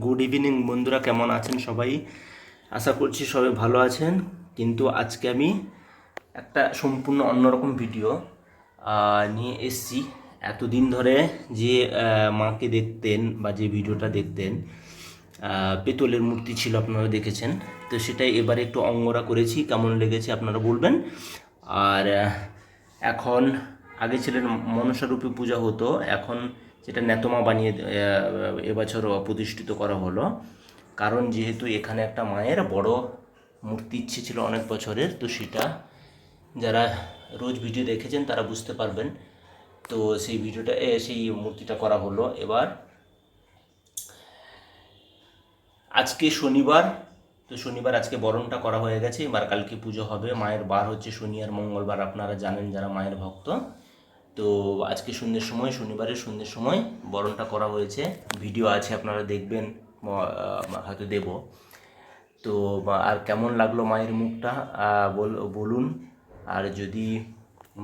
Good evening বন্ধুরা, কেমন আছেন সবাই? আশা করছি সবাই ভালো আছেন। কিন্তু আজকে আমি একটা সম্পূর্ণ অন্যরকম ভিডিও নিয়ে এসেছি। এতদিন ধরে যে মাকে দেখতেন বা যে ভিডিওটা দেখতেন পেতলের মূর্তি ছিল, আপনারা দেখেছেন। তো সেটাই এবারে একটু অঙ্গরা করেছি, কেমন লেগেছে আপনারা বলবেন? আর এখন আগে ছিলেন মনসারূপে পূজা হতো, এখন যেটা নেতমা বানিয়ে এবছর প্রতিষ্ঠিত করা হলো। কারণ যেহেতু এখানে একটা মায়ের বড় মূর্তি ইচ্ছে ছিল অনেক বছরের, তো সেটা যারা রোজ ভিডিও দেখেছেন তারা বুঝতে পারবেন। তো সেই ভিডিওটা সেই মূর্তিটা করা হলো। এবার আজকে শনিবার, তো শনিবার আজকে বরণটা করা হয়ে গেছে। এবার কালকে পুজো হবে। মায়ের বার হচ্ছে শনি আর মঙ্গলবার। আপনারা জানেন যারা মায়ের ভক্ত তো আজকে সন্ধ্যের সময়, শনিবারের সন্ধ্যের সময় বরণটা করা হয়েছে। ভিডিও আছে, আপনারা দেখবেন হয়তো দেব। তো আর কেমন লাগল মায়ের মুখটা? বল- বলুন। আর যদি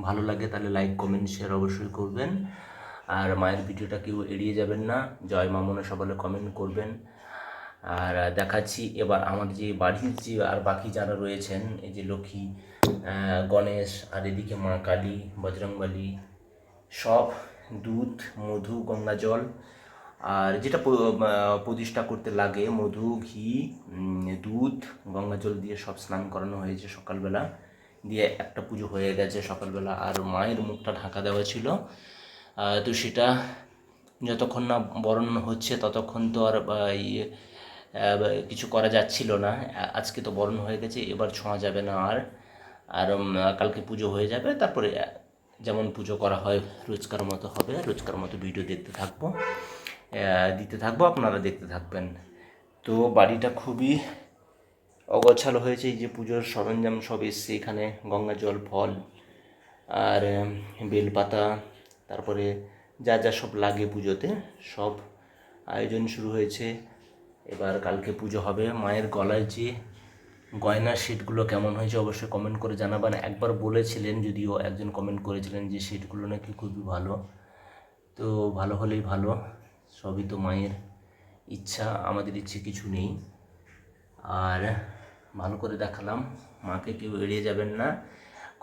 ভালো লাগে, তাহলে লাইক, কমেন্ট শেয়ার অবশ্যই করবেন। আর মায়ের ভিডিওটা কেউ এড়িয়ে যাবেন না। জয় মা মনে সকলে কমেন্ট করবেন। আর দেখাচ্ছি এবার আমার যে বাড়ির যে, আর বাকি যারা রয়েছেন, এই যে লক্ষ্মী গণেশ, আর এদিকে মা কালী, বজরংবলী সব, দুধ, মধু, গঙ্গা জল, আর যেটা প্রতিষ্ঠা করতে লাগে, মধু, ঘি দুধ, গঙ্গা জল দিয়ে সব স্নান করানো হয়েছে সকালবেলা। দিয়ে একটা পুজো হয়ে গেছে সকালবেলা, আর মায়ের মুখটা ঢাকা দেওয়া ছিল। তো সেটা যতক্ষণ না বরণ হচ্ছে, ততক্ষণ তো আর ইয়ে কিছু করা যাচ্ছিল না। আজকে তো বরণ হয়ে গেছে, এবার ছোঁয়া যাবে না আর। আর কালকে পুজো হয়ে যাবে, তারপরে যেমন পুজো করা হয়, রোজকার মতো হবে, রোজকার মতো ভিডিও দেখতে থাকব। দিতে থাকব, আপনারা দেখতে থাকবেন। তো বাড়িটা খুবই অগোছালো হয়েছে, এই যে পুজোর সরঞ্জাম সব এসছে এখানে, গঙ্গা জল, ফল, আর বেলপাতা, তারপরে যা যা সব লাগে পুজোতে, সব আয়োজন শুরু হয়েছে। এবার কালকে পুজো হবে, মায়ের গলায় যে গয়নার সেটগুলো কেমন হয়েছে অবশ্যই কমেন্ট করে জানাবেন। একবার বলেছিলেন যদিও একজন কমেন্ট করেছিলেন যে সেটগুলো নাকি খুবই ভালো। তো ভালো হলেই ভালো, সবই তো মায়ের ইচ্ছা, আমাদের ইচ্ছে কিছু নেই। আর ভালো করে দেখালাম, মাকে কেউ এড়িয়ে যাবেন না।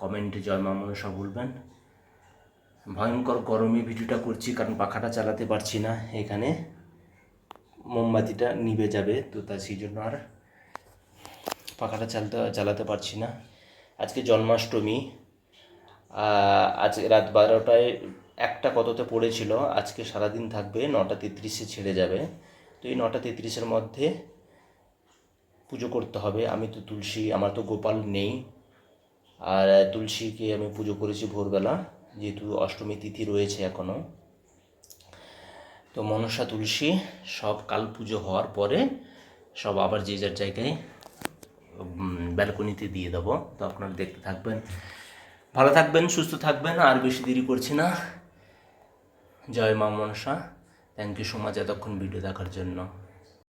কমেন্টে জয় মা সব বলবেন ভয়ঙ্কর গরমে ভিডিওটা করছি, কারণ পাখাটা চালাতে পারছি না। এখানে মোমবাতিটা নিভে যাবে, তো তা সেই জন্য আর পাখাটা চালাতে চালাতে পারছি না। আজকে জন্মাষ্টমী। আজ রাত বারোটায় একটা কততে পড়েছিল, আজকে সারাদিন থাকবে, নটা তেত্রিশে ছেড়ে যাবে। তো এই নটা তেত্রিশের মধ্যে পুজো করতে হবে। আমি তো তুলসী, আমার তো গোপাল নেই। আর তুলসীকে আমি পুজো করেছি ভোরবেলা, যেহেতু অষ্টমী তিথি রয়েছে এখনও তো মনসা তুলসী, সব কাল পুজো হওয়ার পরে সব আবার যে যার জায়গায় ব্যালকনিতে দিয়ে দেবো। তো আপনারা দেখতে থাকবেন। ভালো থাকবেন, সুস্থ থাকবেন, আর বেশি দেরি করছি না। জয় মা Manasa. Thank you so much এতক্ষণ ভিডিও দেখার জন্য।